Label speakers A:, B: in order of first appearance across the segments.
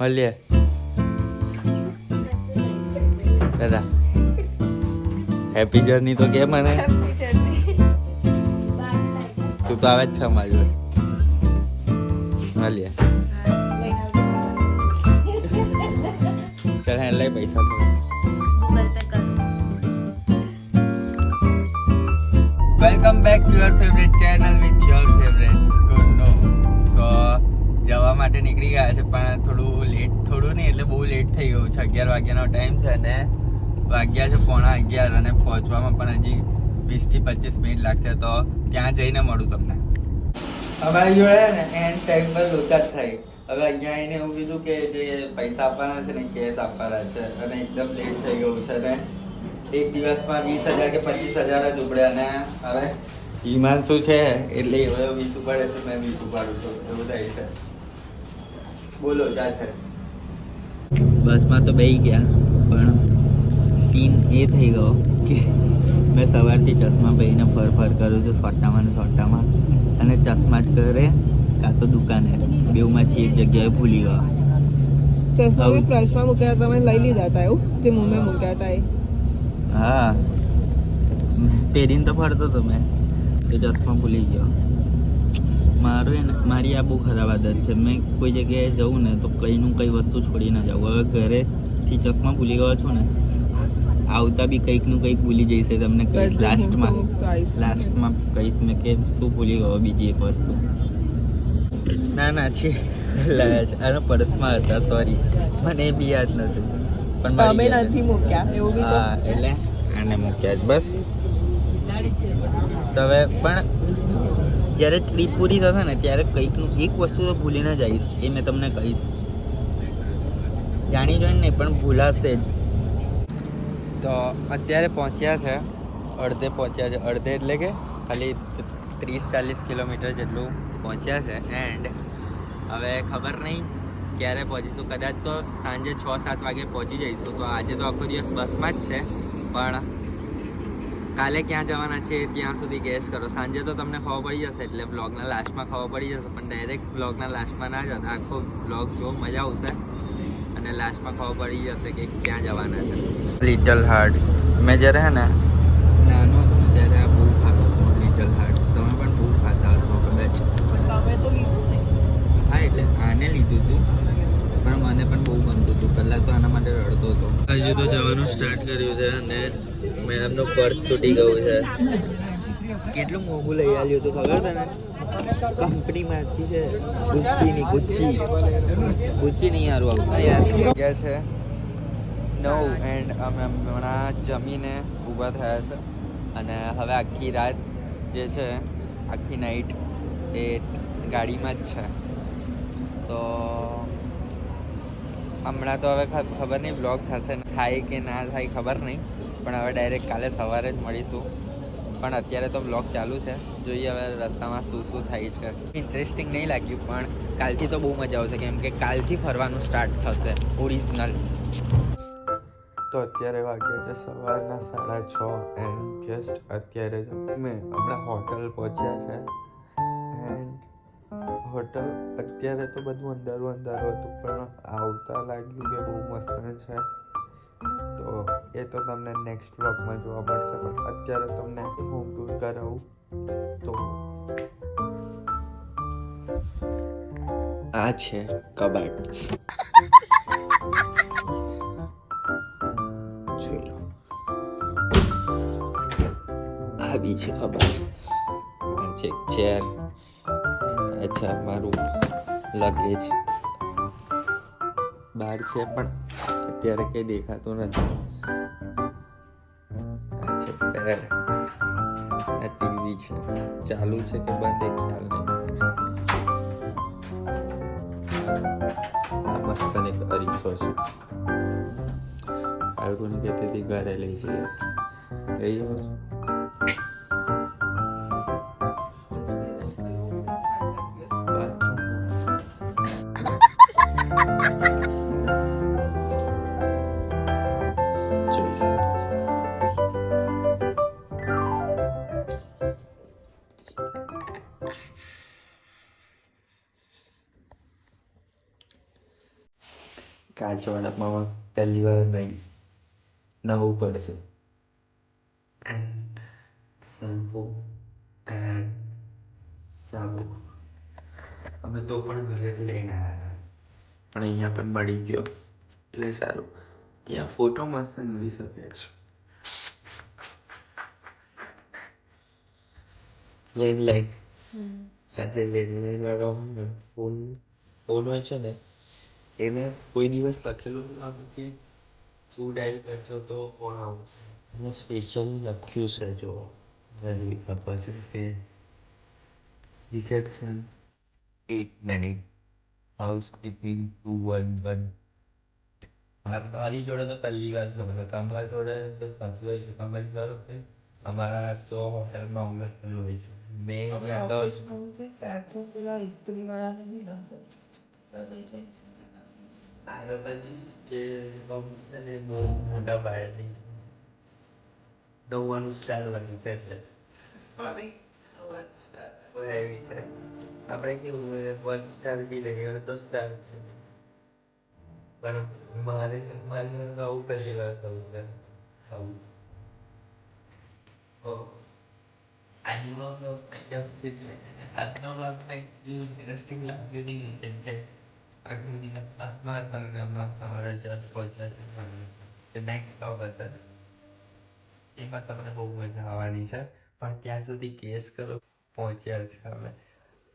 A: મળીએ દાદા happy journey તો કે મને? તું તો આવે જ છે અમારી જોડે. મળીએ ચાલ હે લઈ પૈસા થોડા. Welcome back to your favourite channel with your favourite જવા માટે નીકળી ગયા છે, પણ થોડું લેટ થોડું નહીં, એટલે બહુ લેટ થઈ ગયું છે. અગિયાર વાગ્યાનો ટાઈમ છે ને વાગ્યા છે પોણા અગિયાર અને પહોંચવામાં પણ હજી વીસથી પચીસ મિનિટ લાગશે, તો ત્યાં જઈને મળું તમને. અમારી જોડે ને એન્ડ ટાઈમ પર જ થઈ હવે અહીંયા આવીને એવું કીધું કે જે પૈસા આપવાના છે ને કેશ આપવાના છે, અને એકદમ લેટ થઈ ગયું છે ને. એક દિવસમાં વીસ હજાર કે પચીસ હજાર જ ઉપડે અને હવે હિમાંશુ છે, એટલે હવે વીસ ઉપાડે છે, મેં વીસ ઉપાડું છું, એવું થાય છે. બોલો ચા બસમાં તો બેસી ગયા પણ સીન એ થઈ ગયો કે મેં સવારથી ચશ્મા પહેરીને ફર ફર કરું છું સોટામાં ને સોટામાં. અને ચશ્મા જ ઘરે કાં તો દુકાને. બેઉમાંથી એક જગ્યાએ ભૂલી ગયો.
B: ચશ્મા. બી પ્રશ્નમાં મૂક્યા તમે લઈ લીધા હતા એવું? જે મુંબઈ મૂક્યા હતા એ.
A: હા. પહેરીને તો ફરતો તો મેં તો ચશ્મા ભૂલી ગયો. મારું ને મારી આ બહુ ખરાબ આદત છે. મેં કોઈ જગ્યાએ જવું ને તો કંઈનું કંઈ વસ્તુ છોડી ના જાઉં. હવે ઘરેથી ચશ્મા ભૂલી ગયો છું ને આવતા બી કંઈકનું કંઈક ભૂલી જઈશ તમને કહીશ. લાસ્ટમાં લાસ્ટમાં કહીશ મેં કે શું ભૂલી ગયો બીજી એક વસ્તુ. ના ના છે. આનો પર્સમાં હતા સોરી મને એ બી યાદ નથી પણ અમે
B: નથી મૂક્યા? એવું બી
A: હા એટલે આને મૂક્યા જ બસ. હવે પણ જ્યારે ટ્રીપ પૂરી થશે ને, ત્યારે કંઈકનું એક વસ્તુ તો ભૂલી ન જઈશ, એ મેં તમને કહીશ. જાણી જોઈને નહીં, પણ ભૂલાશે જ. તો અત્યારે પહોંચ્યા છે, અડધે પહોંચ્યા છે, અડધે એટલે કે ખાલી ત્રીસ ચાલીસ કિલોમીટર જેટલું પહોંચ્યા છે એન્ડ હવે ખબર નહીં ક્યારે પહોંચીશું. કદાચ તો સાંજે છ સાત વાગે પહોંચી જઈશું, તો આજે તો આખો દિવસ બસમાં જ છે, પણ કાલે ક્યાં જવાના છે ત્યાં સુધી ગેસ કરો. સાંજે તો તમને ખબર પડી જશે એટલે વ્લોગના લાસ્ટમાં ખબર પડી જશે પણ ડાયરેક્ટ બ્લોગના લાસ્ટમાં ના જતા. આખો વ્લોગ જો મજા આવશે. અને લાસ્ટમાં ખબર પડી જશે કે ક્યાં જવાના છે. લિટલ હાર્ટ્સ મેં જ્યારે હે ને નાનો હતો ત્યારે આ બહુ ખાતો હતો લિટલ હાર્ટ્સ તમે પણ બહુ ખાતા હશો કદાચ.
B: પણ તમે તો લીધું
A: હા એટલે આને લીધું હતું પણ મને પણ બહુ ગમતું હતું. પહેલાં તો આના માટે રડતો હતો. હજુ તો જવાનું સ્ટાર્ટ કર્યું છે અને મેડમનો પર્સ તૂટી ગયું છે. કેટલું મોંઘું લઈ આવ્યું હતું ખબર તને? કંપનીમાંથી છે. ગુચ્ચીની ગુચ્ચી ગુચ્ચી નહીં સારું આવું. છે. નવ એન્ડ અમે હમણાં જમીને ઊભા થયા છે. અને હવે આખી રાત જે છે, આખી નાઈટ એ ગાડીમાં જ છે. તો હમણાં તો હવે ખબર નહીં બ્લોગ થશે થાય કે ના થાય ખબર નહીં, પણ હવે ડાયરેક્ટ કાલે સવારે જ મળીશું. પણ અત્યારે તો બ્લોગ ચાલુ છે. જોઈએ હવે રસ્તામાં શું શું થાય છે. ઇન્ટરેસ્ટિંગ નહીં લાગ્યું, પણ કાલથી તો બહુ મજા આવશે, કેમ કે કાલથી ફરવાનું સ્ટાર્ટ થશે ઓરિજિનલ તો અત્યારે વાગ્યા છે સવારના સાડા છ એન્ડ જસ્ટ અત્યારે મેં હમણાં હોટલ પહોંચ્યા છે એન્ડ હોટલ અત્યારે તો બધું અંધારું અંધારું હતું, પણ આવતા લાગ્યું કે બહુ મસ્ત છે. તો એ તો તમને નેક્સ્ટ વ્લોગમાં જોવા મળશે, પણ અત્યારે તમને હોમ ટૂર કરાવું. તો આ છે કબાટ જોઈ લો આ બી છે કબાટ. આ છે ચેર અચ્છા, મારું લગેજ બહાર છે, પણ અત્યારે કંઈ દેખાતું નથી. આ છે ટીવી છે. ચાલુ છે કે બંધ ખ્યાલ નહીં. મસ્ત એક અરીસો છે. બાળકોની કહેતી હતી, ઘરે લઈ જઈએ. લઈ જાઓ કાચવાડામાં પહેલી વાર રહીશ નવું પડશે એન્ડ શેમ્પુ એન્ડ સાબુ અમે તો પણ ઘરેથી લઈને આવ્યા હતા પણ અહીંયા પણ મળી ગયો એટલે સારું અહીંયા ફોટો મસ્ત લઈ શકે છે લેન લાઈટ રાત્રે લેન લાઈટ ફોન ફોન હોય છે ને એને કોઈ દિવસ લખેલું ના કે તું ડાયલ કરશો તો કોણ આવશે? એને સ્પેશિયલ લખ્યું છે જો. વેરી ખબર કે reception at minute housekeeping two one one મારી જોડે તો પહેલી વાર ખબર તમારી જોડે તો તમારી વાર છે? અમારા તો હોટલમાં અમને પેલું હોય છે. મેં
B: ઓફિસમાં છે? ત્યાં તો પેલા ઇસ્ત્રી વાળાને બી ના
A: પછી જે છે ને બહુ મોટા પાયાની નવ્વાનું સ્ટાર બન્યું છે એટલે heavy છે આપણે કેવું વન સ્ટાર બી લઈએ હવે તો સ્ટાર છે પણ મારે મારે આવું પહેલી વાર થવું છે આવું Oh. આજનો આજનો vlog કંઈક interesting લાગ્યું નહીં એમાં તમને બહુ મજા આવવાની છે પણ ત્યાં સુધી કેસ કરો પહોંચ્યા છે અમે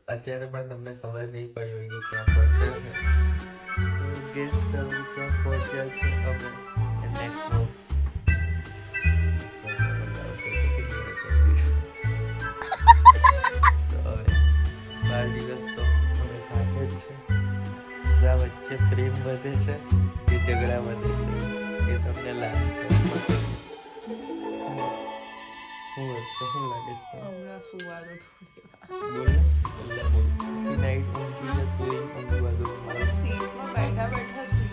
A: અત્યારે પણ તમને ખબર નહીં પડી હોય કે ક્યાં પહોંચ્યા છે તો ગેસ કરો ક્યાં પહોંચ્યા છે અમે નેક્સ્ટ આપણા પ્રેમ વધે છે કે ઝઘડા વધે છે એ તમને લાગે છે. શું હશે શું લાગે છે?
B: હમણાં સુવાનું થોડી વાર.
A: બોલ. બોલ. નાઈટ ઊંઘી ને ઊંઘવા દો.
B: સીટમાં બેઠા બેઠા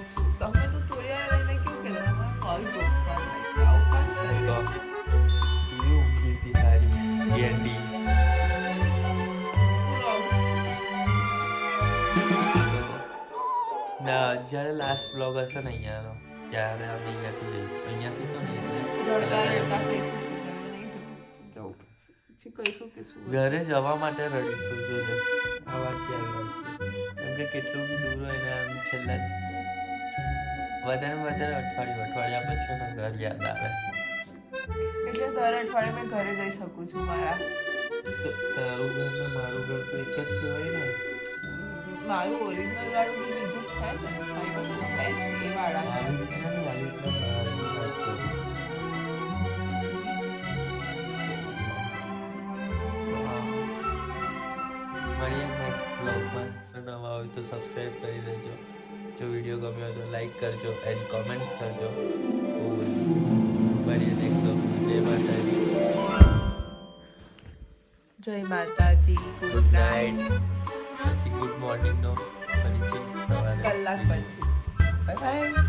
A: લાસ્ટ બ્લોગ હશે ને અહીંયાનો ત્યારે અમે અહીંયાથી જઈશું અહીંયાથી તો નહીં ઘરે જવા માટે રડીશું જોજે આ વાત કેમ કે કેટલું બી દૂર હોય ને આમ છેલ્લા વધારે વધારે અઠવાડિયું અઠવાડિયા પછી એનું ઘર યાદ આવે
B: એટલે દર અઠવાડિયે મેં ઘરે જઈ શકું છું મારા
A: તારું ઘર ને મારું ઘર તો એક જ કહેવાય ને
B: મારું ઓરિજિનલ વાળું બીજું
A: મળીએ નેક્સ્ટ બ્લોગમાં જો નવા હોય તો સબસ્ક્રાઈબ કરી દેજો. જો વીડિયો ગમ્યો તો લાઈક કરજો એન્ડ કોમેન્ટ્સ કરજો. મળીએ નેક્સ્ટ બ્લોગ જય માતાજી.
B: જય માતાજી.
A: ગુડ નાઇટ ગુડ મોર્નિંગનો ફરીથી સવારે
B: કલાક પછી
A: બાય બાય